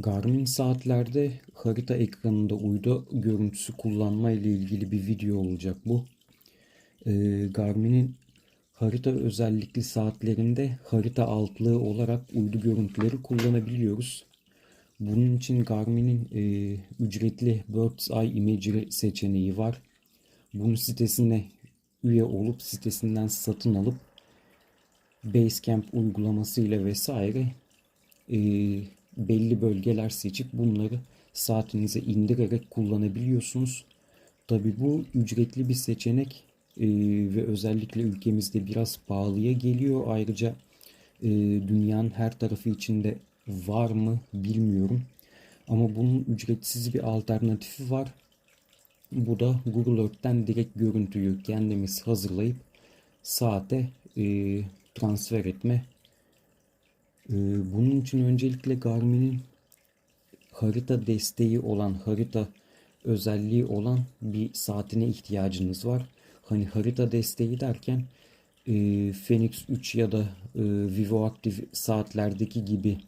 Garmin saatlerde harita ekranında uydu görüntüsü kullanma ile ilgili bir video olacak bu. Ee, Garmin'in harita özellikli saatlerinde harita altlığı olarak uydu görüntüleri kullanabiliyoruz. Bunun için Garmin'in e, ücretli Bird's Eye Imagery seçeneği var. Bunun sitesine üye olup sitesinden satın alıp Basecamp uygulaması ile vesaire e, belli bölgeler seçip bunları saatinize indirerek kullanabiliyorsunuz. Tabi bu ücretli bir seçenek e, ve özellikle ülkemizde biraz pahalıya geliyor. Ayrıca e, dünyanın her tarafı içinde var mı bilmiyorum. Ama bunun ücretsiz bir alternatifi var. Bu da Google Earth'ten direkt görüntüyü kendimiz hazırlayıp saate e, transfer etme. E, bunun için öncelikle Garmin'in harita desteği olan, harita özelliği olan bir saatine ihtiyacınız var. Hani harita desteği derken e, Phoenix 3 ya da e, Vivo Active saatlerdeki gibi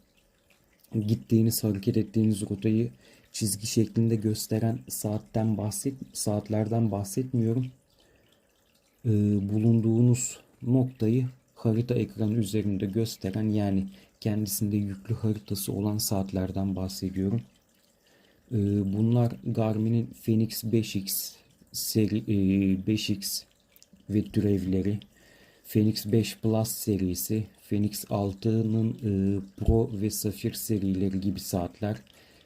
gittiğiniz, hareket ettiğiniz rotayı çizgi şeklinde gösteren saatten bahset saatlerden bahsetmiyorum. E, bulunduğunuz noktayı harita ekranı üzerinde gösteren yani kendisinde yüklü haritası olan saatlerden bahsediyorum. E, bunlar Garmin'in Phoenix 5X seri e, 5X ve türevleri, Phoenix 5 Plus serisi, Phoenix 6'nın e, Pro ve Safir serileri gibi saatler,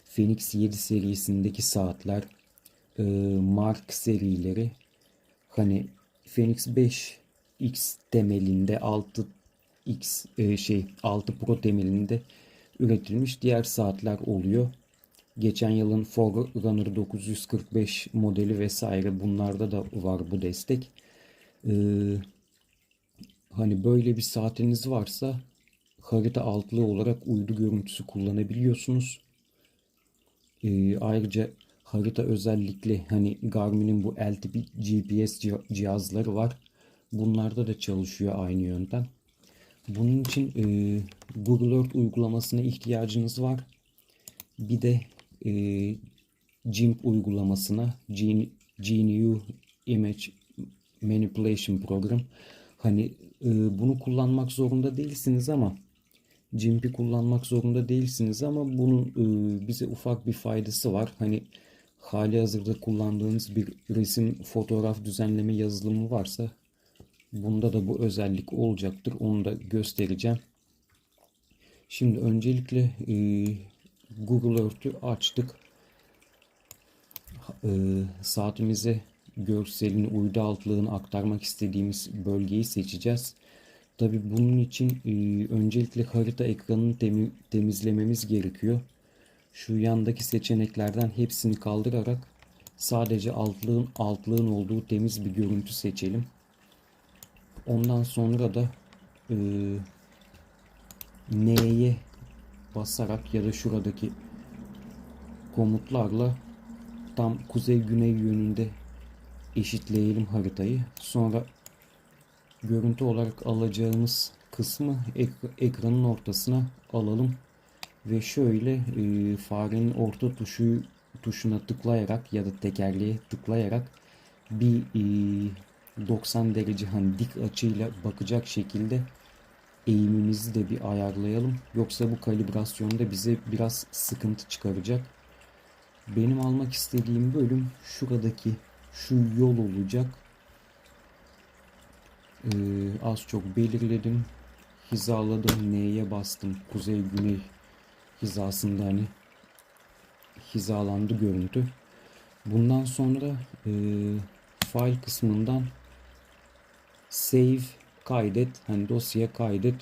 Phoenix 7 serisindeki saatler, e, Mark serileri, hani Phoenix 5 X temelinde 6 X e, şey 6 Pro temelinde üretilmiş diğer saatler oluyor. Geçen yılın Forerunner 945 modeli vesaire bunlarda da var bu destek. Ee, hani böyle bir saatiniz varsa harita altlığı olarak uydu görüntüsü kullanabiliyorsunuz. Ee, ayrıca harita özellikle hani Garmin'in bu LTP GPS cihazları var. Bunlarda da çalışıyor aynı yöntem. Bunun için e, Google Earth uygulamasına ihtiyacınız var. Bir de e, GIMP uygulamasına GNU Image Manipulation Program hani e, bunu kullanmak zorunda değilsiniz ama GIMP'i kullanmak zorunda değilsiniz ama bunun e, bize ufak bir faydası var. Hani hali hazırda kullandığınız bir resim fotoğraf düzenleme yazılımı varsa bunda da bu özellik olacaktır. Onu da göstereceğim. Şimdi öncelikle e, Google Earth'ü açtık. E, saatimize görselini, uydu altlığını aktarmak istediğimiz bölgeyi seçeceğiz. Tabi bunun için e, öncelikle harita ekranını temi, temizlememiz gerekiyor. Şu yandaki seçeneklerden hepsini kaldırarak sadece altlığın altlığın olduğu temiz bir görüntü seçelim. Ondan sonra da e, N'ye basarak ya da şuradaki komutlarla tam kuzey güney yönünde eşitleyelim haritayı. Sonra görüntü olarak alacağımız kısmı ek ekranın ortasına alalım ve şöyle e, farenin orta tuşu tuşuna tıklayarak ya da tekerleğe tıklayarak bir e, 90 derece hani dik açıyla bakacak şekilde eğimimizi de bir ayarlayalım. Yoksa bu kalibrasyonda bize biraz sıkıntı çıkaracak. Benim almak istediğim bölüm şuradaki şu yol olacak. Ee, az çok belirledim. Hizaladım. N'ye bastım. Kuzey güney hizasında hani hizalandı görüntü. Bundan sonra e, file kısmından save kaydet hani dosya kaydet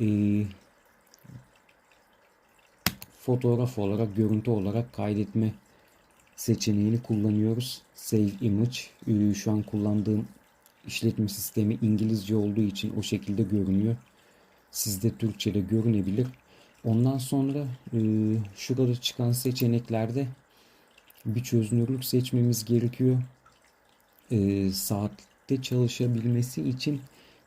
e, fotoğraf olarak görüntü olarak kaydetme seçeneğini kullanıyoruz. Save image e, şu an kullandığım işletme sistemi İngilizce olduğu için o şekilde görünüyor. Sizde Türkçe'de görünebilir. Ondan sonra e, şurada çıkan seçeneklerde bir çözünürlük seçmemiz gerekiyor. E, saatte çalışabilmesi için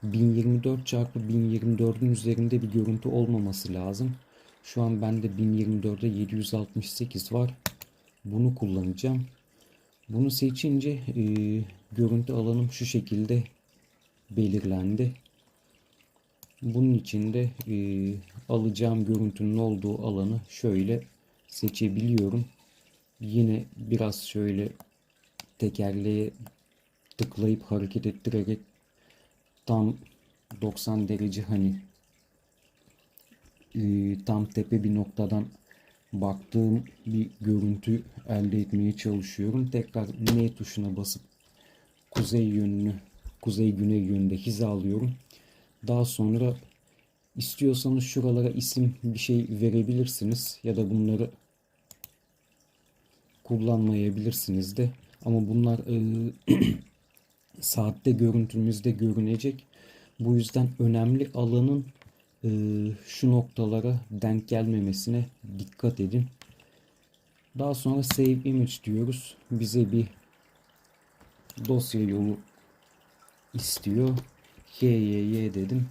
1024 çarpı 1024'ün üzerinde bir görüntü olmaması lazım. Şu an bende 1024'de 768 var. Bunu kullanacağım. Bunu seçince e, görüntü alanım şu şekilde belirlendi. Bunun için de e, alacağım görüntünün olduğu alanı şöyle seçebiliyorum. Yine biraz şöyle tekerleğe tıklayıp hareket ettirerek tam 90 derece hani e, tam tepe bir noktadan baktığım bir görüntü elde etmeye çalışıyorum. Tekrar N tuşuna basıp kuzey yönünü kuzey güney yönünde hizalıyorum. Daha sonra istiyorsanız şuralara isim bir şey verebilirsiniz ya da bunları kullanmayabilirsiniz de ama bunlar e, saatte görüntümüzde görünecek. Bu yüzden önemli alanın e, şu noktalara denk gelmemesine dikkat edin. Daha sonra save image diyoruz. Bize bir dosya yolu istiyor. HYY dedim.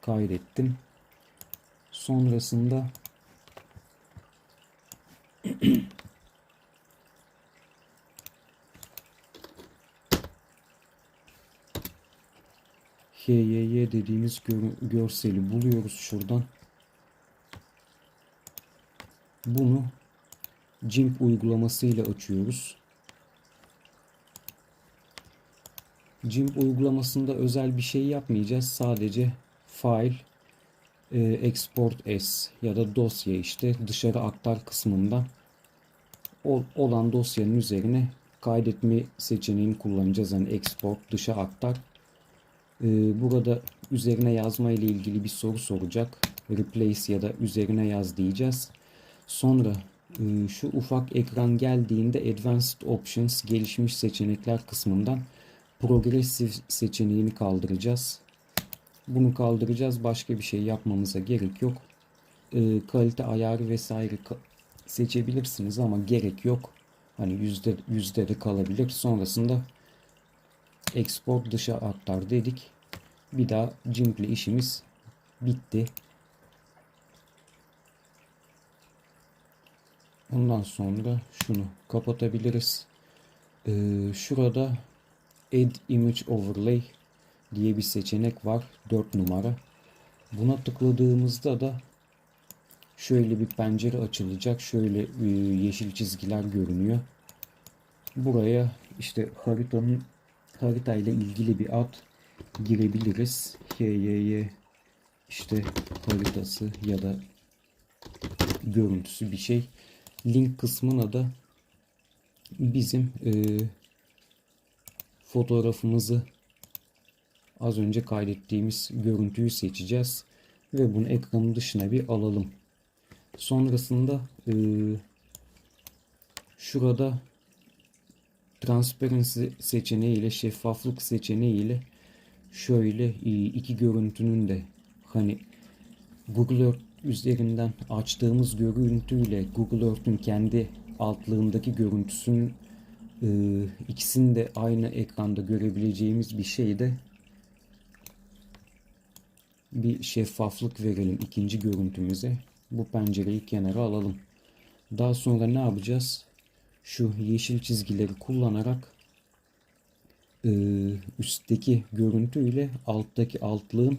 Kaydettim. Sonrasında HYY dediğimiz gör görseli buluyoruz şuradan. Bunu GIMP uygulamasıyla açıyoruz. GIMP uygulamasında özel bir şey yapmayacağız. Sadece file e, export s ya da dosya işte dışarı aktar kısmında olan dosyanın üzerine kaydetme seçeneğini kullanacağız. Yani export dışa aktar. E, burada üzerine yazma ile ilgili bir soru soracak. Replace ya da üzerine yaz diyeceğiz. Sonra e, şu ufak ekran geldiğinde Advanced Options gelişmiş seçenekler kısmından Progressive seçeneğini kaldıracağız. Bunu kaldıracağız. Başka bir şey yapmamıza gerek yok. E, kalite ayarı vesaire seçebilirsiniz ama gerek yok. Hani yüzde yüzde de kalabilir. Sonrasında export dışa aktar dedik. Bir daha GIMP ile işimiz bitti. Ondan sonra şunu kapatabiliriz. Ee, şurada Add Image Overlay diye bir seçenek var. 4 numara. Buna tıkladığımızda da şöyle bir pencere açılacak. Şöyle e, yeşil çizgiler görünüyor. Buraya işte haritanın haritayla ilgili bir ad girebiliriz. HYY işte haritası ya da görüntüsü bir şey. Link kısmına da bizim e, fotoğrafımızı az önce kaydettiğimiz görüntüyü seçeceğiz ve bunu ekranın dışına bir alalım. Sonrasında e, şurada transparency seçeneği ile şeffaflık seçeneği ile şöyle e, iki görüntünün de hani Google Earth üzerinden açtığımız görüntüyle Google Earth'ün kendi altlığındaki görüntüsünün e, ikisini de aynı ekranda görebileceğimiz bir şey de bir şeffaflık verelim ikinci görüntümüze. Bu pencereyi kenara alalım. Daha sonra ne yapacağız? Şu yeşil çizgileri kullanarak e, üstteki görüntüyle alttaki altlığın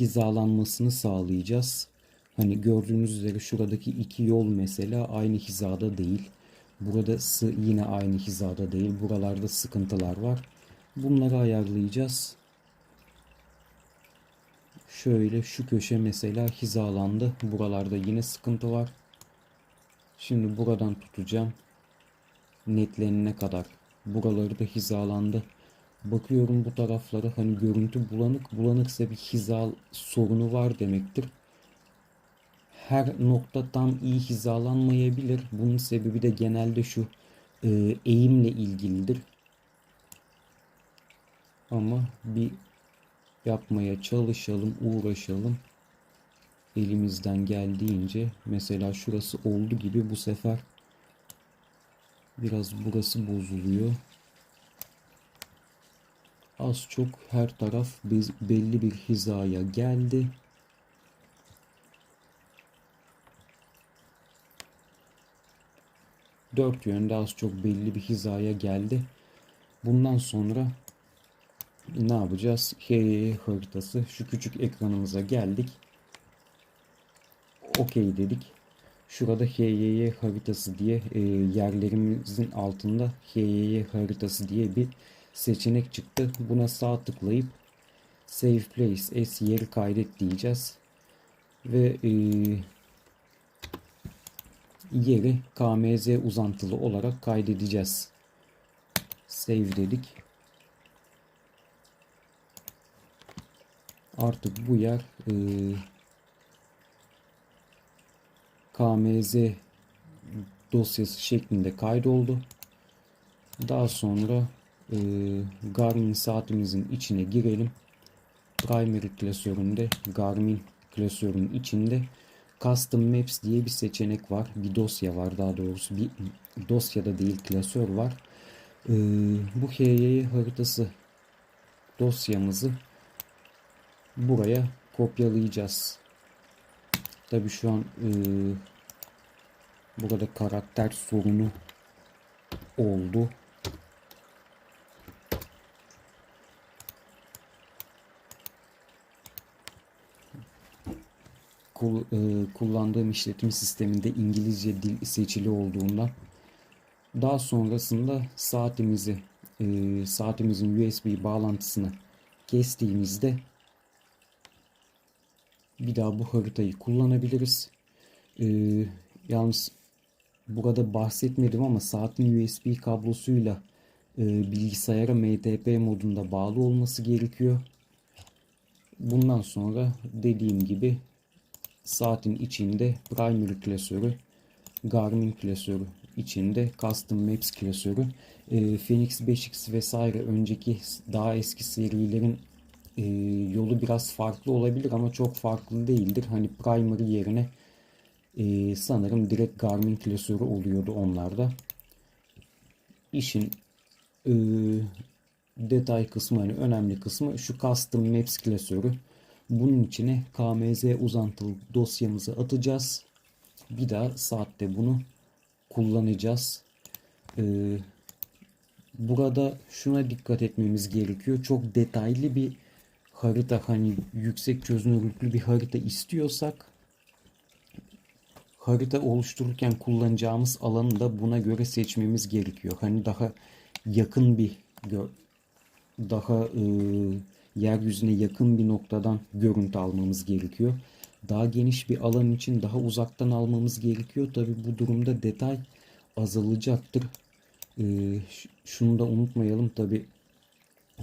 hizalanmasını sağlayacağız. Hani gördüğünüz üzere şuradaki iki yol mesela aynı hizada değil. Burada yine aynı hizada değil. Buralarda sıkıntılar var. Bunları ayarlayacağız. Şöyle şu köşe mesela hizalandı. Buralarda yine sıkıntı var. Şimdi buradan tutacağım. Netlenene kadar. Buraları da hizalandı. Bakıyorum bu taraflara hani görüntü bulanık. Bulanıksa bir hiza sorunu var demektir her nokta tam iyi hizalanmayabilir. Bunun sebebi de genelde şu e, eğimle ilgilidir. Ama bir yapmaya çalışalım, uğraşalım. Elimizden geldiğince mesela şurası oldu gibi bu sefer Biraz burası bozuluyor. Az çok her taraf belli bir hizaya geldi. Dört yönde az çok belli bir hizaya geldi. Bundan sonra ne yapacağız? Hey haritası. Şu küçük ekranımıza geldik. Okey dedik. Şurada HYY haritası diye e, yerlerimizin altında HYY haritası diye bir seçenek çıktı. Buna sağ tıklayıp Save Place as yeri kaydet diyeceğiz. Ve e, yeri KMZ uzantılı olarak kaydedeceğiz. Save dedik. Artık bu yer e, KMZ dosyası şeklinde kaydoldu. Daha sonra e, Garmin saatimizin içine girelim. Primary klasöründe Garmin klasörünün içinde Custom Maps diye bir seçenek var. Bir dosya var daha doğrusu. Bir dosyada değil klasör var. Ee, bu HYY haritası dosyamızı buraya kopyalayacağız. Tabi şu an e, burada karakter sorunu oldu. E, kullandığım işletim sisteminde İngilizce dil seçili olduğundan daha sonrasında saatimizi e, saatimizin USB bağlantısını kestiğimizde bir daha bu haritayı kullanabiliriz. E, yalnız burada bahsetmedim ama saatin USB kablosuyla e, bilgisayara MTP modunda bağlı olması gerekiyor. Bundan sonra dediğim gibi saatin içinde primary klasörü, Garmin klasörü içinde Custom Maps klasörü, e, Phoenix 5X vesaire önceki daha eski serilerin e, yolu biraz farklı olabilir ama çok farklı değildir. Hani primary yerine e, sanırım direkt Garmin klasörü oluyordu onlarda. İşin e, detay kısmı hani önemli kısmı şu Custom Maps klasörü. Bunun içine KMZ uzantılı dosyamızı atacağız. Bir daha saatte bunu kullanacağız. Ee, burada şuna dikkat etmemiz gerekiyor. Çok detaylı bir harita hani yüksek çözünürlüklü bir harita istiyorsak harita oluştururken kullanacağımız alanı da buna göre seçmemiz gerekiyor. Hani daha yakın bir daha e, yeryüzüne yakın bir noktadan görüntü almamız gerekiyor. Daha geniş bir alan için daha uzaktan almamız gerekiyor. Tabi bu durumda detay azalacaktır. Ee, şunu da unutmayalım tabi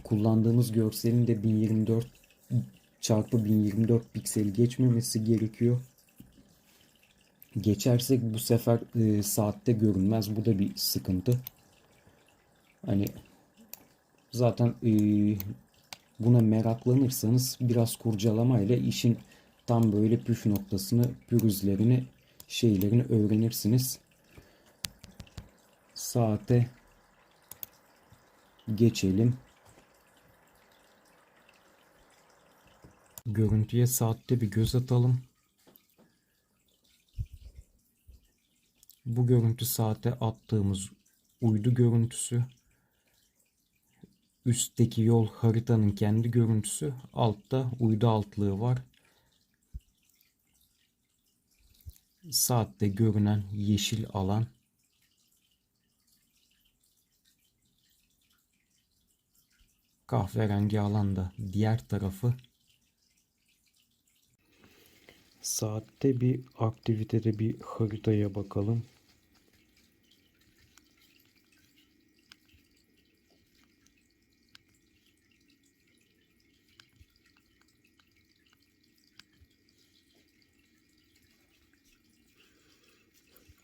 kullandığımız görselin de 1024 çarpı 1024 pikseli geçmemesi gerekiyor. Geçersek bu sefer e, saatte görünmez. Bu da bir sıkıntı. Hani zaten e, buna meraklanırsanız biraz kurcalamayla işin tam böyle püf noktasını, pürüzlerini, şeylerini öğrenirsiniz. Saate geçelim. Görüntüye saatte bir göz atalım. Bu görüntü saate attığımız uydu görüntüsü. Üstteki yol haritanın kendi görüntüsü. Altta uydu altlığı var. Saatte görünen yeşil alan. Kahverengi alanda diğer tarafı. Saatte bir aktivitede bir haritaya bakalım.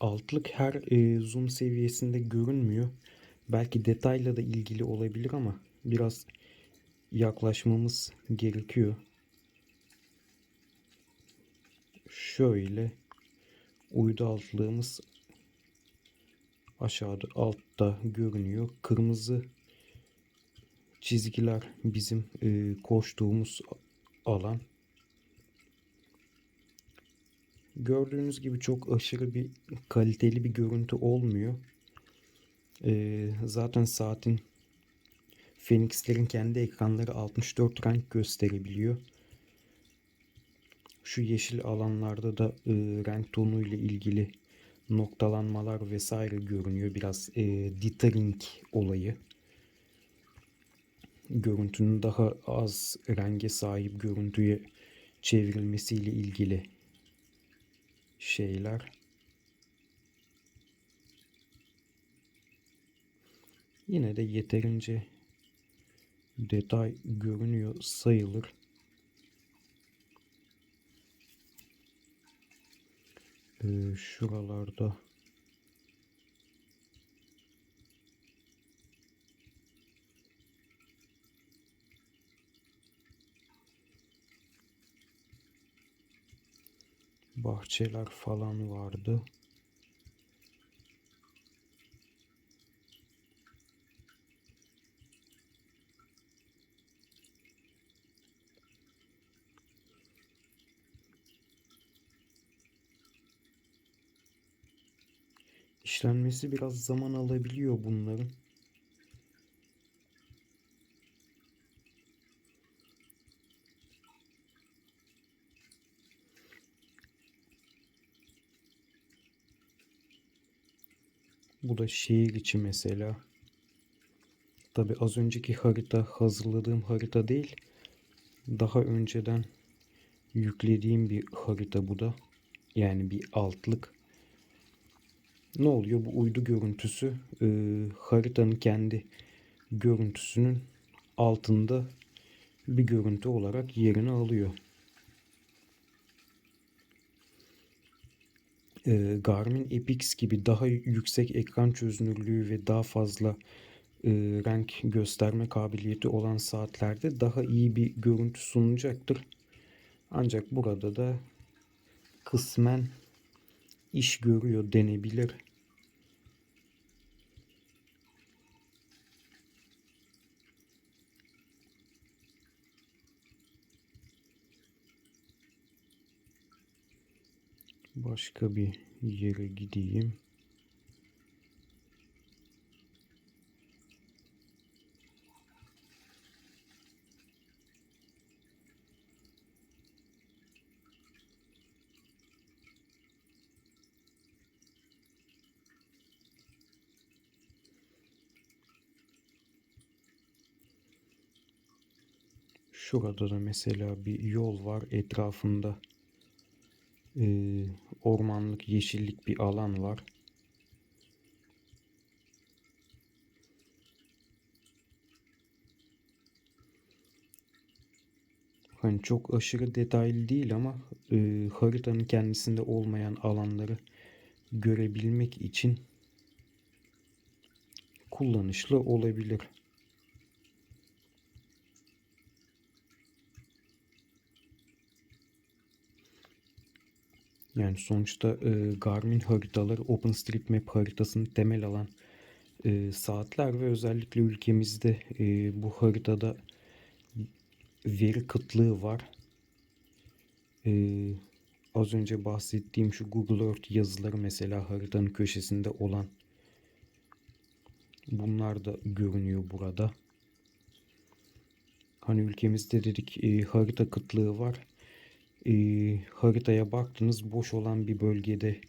altlık her e, zoom seviyesinde görünmüyor. Belki detayla da ilgili olabilir ama biraz yaklaşmamız gerekiyor. Şöyle uydu altlığımız aşağıda altta görünüyor. Kırmızı çizgiler bizim e, koştuğumuz alan. Gördüğünüz gibi çok aşırı bir kaliteli bir görüntü olmuyor. Ee, zaten saatin Phoenix'lerin kendi ekranları 64 renk gösterebiliyor. Şu yeşil alanlarda da e, renk tonu ile ilgili noktalanmalar vesaire görünüyor. Biraz e, dithering olayı. Görüntünün daha az renge sahip görüntüye çevrilmesiyle ilgili şeyler. Yine de yeterince detay görünüyor sayılır. Ee, şuralarda bahçeler falan vardı. İşlenmesi biraz zaman alabiliyor bunların. Bu da şehir içi mesela. Tabi az önceki harita hazırladığım harita değil. Daha önceden yüklediğim bir harita bu da. Yani bir altlık. Ne oluyor? Bu uydu görüntüsü e, haritanın kendi görüntüsünün altında bir görüntü olarak yerini alıyor. e, Garmin Epix gibi daha yüksek ekran çözünürlüğü ve daha fazla e, renk gösterme kabiliyeti olan saatlerde daha iyi bir görüntü sunacaktır. Ancak burada da kısmen iş görüyor denebilir. Başka bir yere gideyim. Şurada da mesela bir yol var etrafında e, ormanlık yeşillik bir alan var. Hani çok aşırı detaylı değil ama e, haritanın kendisinde olmayan alanları görebilmek için kullanışlı olabilir. Yani sonuçta e, Garmin haritaları OpenStreetMap haritasını temel alan e, saatler ve özellikle ülkemizde e, bu haritada veri kıtlığı var. E, az önce bahsettiğim şu Google Earth yazıları mesela haritanın köşesinde olan bunlar da görünüyor burada. Hani ülkemizde dedik e, harita kıtlığı var e, haritaya baktınız boş olan bir bölgede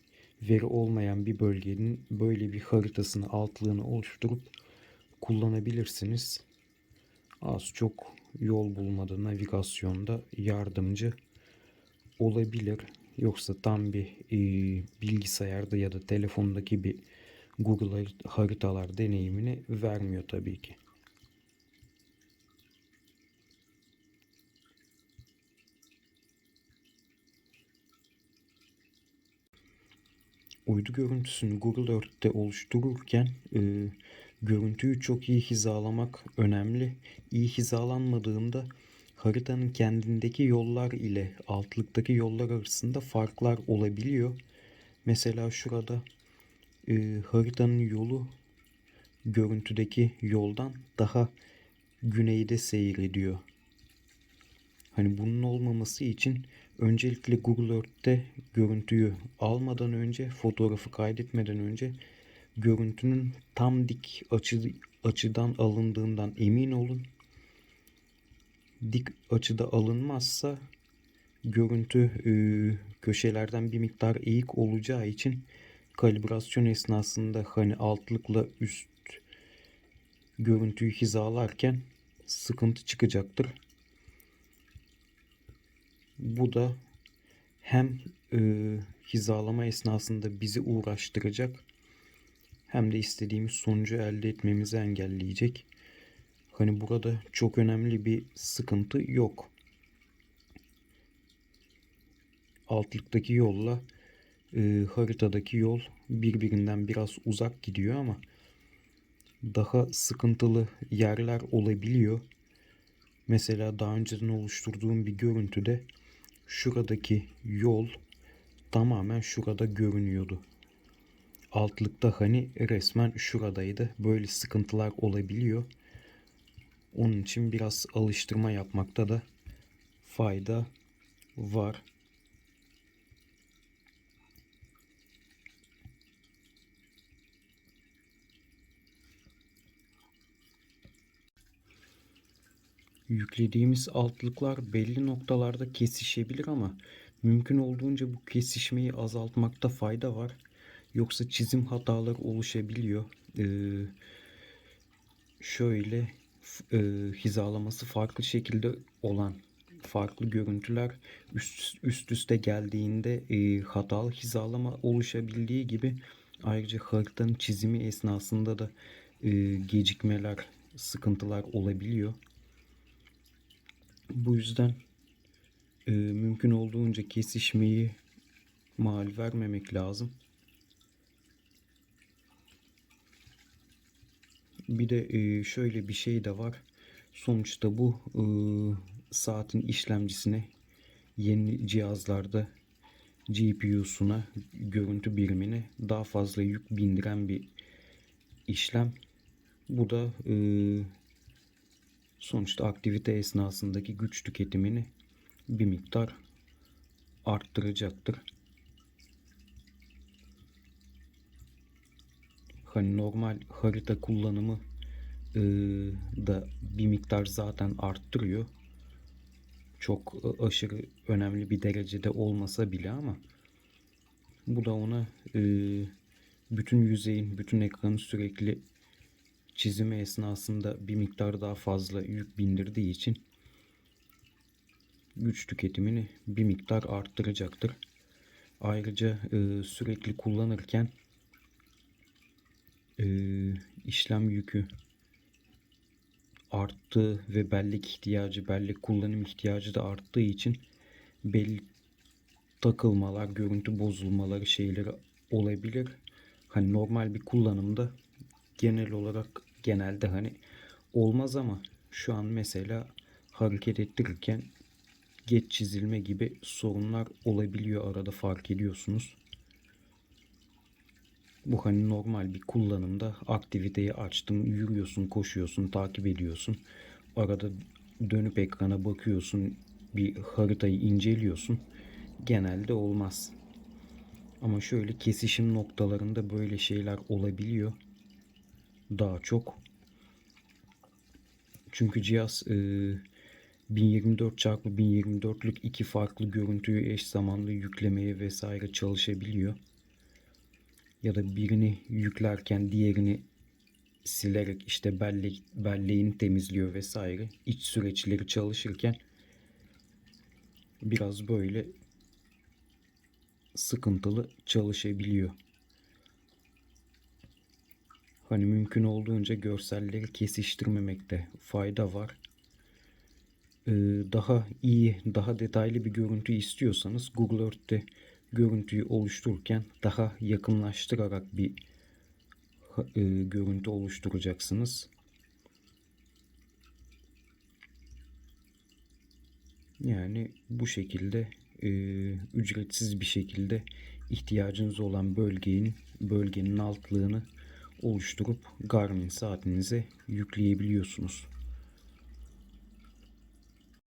veri olmayan bir bölgenin böyle bir haritasını altlığını oluşturup kullanabilirsiniz. Az çok yol bulmada navigasyonda yardımcı olabilir. Yoksa tam bir e, bilgisayarda ya da telefondaki bir Google haritalar deneyimini vermiyor tabii ki. Uydu görüntüsünü Google Earth'te oluştururken e, görüntüyü çok iyi hizalamak önemli. İyi hizalanmadığında haritanın kendindeki yollar ile altlıktaki yollar arasında farklar olabiliyor. Mesela şurada e, haritanın yolu görüntüdeki yoldan daha güneyde seyrediyor. Hani bunun olmaması için öncelikle Google Earth'te görüntüyü almadan önce, fotoğrafı kaydetmeden önce görüntünün tam dik açı, açıdan alındığından emin olun. Dik açıda alınmazsa görüntü e, köşelerden bir miktar eğik olacağı için kalibrasyon esnasında hani altlıkla üst görüntüyü hizalarken sıkıntı çıkacaktır. Bu da hem e, hizalama esnasında bizi uğraştıracak hem de istediğimiz sonucu elde etmemizi engelleyecek. Hani burada çok önemli bir sıkıntı yok. Altlıktaki yolla e, haritadaki yol birbirinden biraz uzak gidiyor ama daha sıkıntılı yerler olabiliyor. Mesela daha önceden oluşturduğum bir görüntüde şuradaki yol tamamen şurada görünüyordu. Altlıkta hani resmen şuradaydı. Böyle sıkıntılar olabiliyor. Onun için biraz alıştırma yapmakta da fayda var. Yüklediğimiz altlıklar belli noktalarda kesişebilir ama mümkün olduğunca bu kesişmeyi azaltmakta fayda var. Yoksa çizim hataları oluşabiliyor. Ee, şöyle e, hizalaması farklı şekilde olan farklı görüntüler üst, üst üste geldiğinde e, hatalı hizalama oluşabildiği gibi ayrıca haritanın çizimi esnasında da e, gecikmeler, sıkıntılar olabiliyor. Bu yüzden e, mümkün olduğunca kesişmeyi mal vermemek lazım. Bir de e, şöyle bir şey de var. Sonuçta bu e, saatin işlemcisine yeni cihazlarda GPU'suna görüntü birimine daha fazla yük bindiren bir işlem. Bu da e, sonuçta aktivite esnasındaki güç tüketimini bir miktar arttıracaktır. Hani normal harita kullanımı e, da bir miktar zaten arttırıyor. Çok aşırı önemli bir derecede olmasa bile ama bu da ona e, bütün yüzeyin, bütün ekranı sürekli çizimi esnasında bir miktar daha fazla yük bindirdiği için güç tüketimini bir miktar arttıracaktır. Ayrıca e, sürekli kullanırken e, işlem yükü arttı ve bellek ihtiyacı, bellek kullanım ihtiyacı da arttığı için belli takılmalar, görüntü bozulmaları şeyleri olabilir. Hani normal bir kullanımda genel olarak genelde hani olmaz ama şu an mesela hareket ettirirken geç çizilme gibi sorunlar olabiliyor arada fark ediyorsunuz. Bu hani normal bir kullanımda aktiviteyi açtım, yürüyorsun, koşuyorsun, takip ediyorsun. Arada dönüp ekrana bakıyorsun, bir haritayı inceliyorsun. Genelde olmaz. Ama şöyle kesişim noktalarında böyle şeyler olabiliyor. Daha çok. Çünkü cihaz e, 1024 x 1024'lük iki farklı görüntüyü eş zamanlı yüklemeye vesaire çalışabiliyor ya da birini yüklerken diğerini silerek işte belle, belleğini temizliyor vesaire. iç süreçleri çalışırken biraz böyle sıkıntılı çalışabiliyor. Hani mümkün olduğunca görselleri kesiştirmemekte fayda var. Ee, daha iyi, daha detaylı bir görüntü istiyorsanız Google Earth'te görüntüyü oluştururken daha yakınlaştırarak bir e, görüntü oluşturacaksınız. Yani bu şekilde e, ücretsiz bir şekilde ihtiyacınız olan bölgenin bölgenin altlığını oluşturup Garmin saatinize yükleyebiliyorsunuz.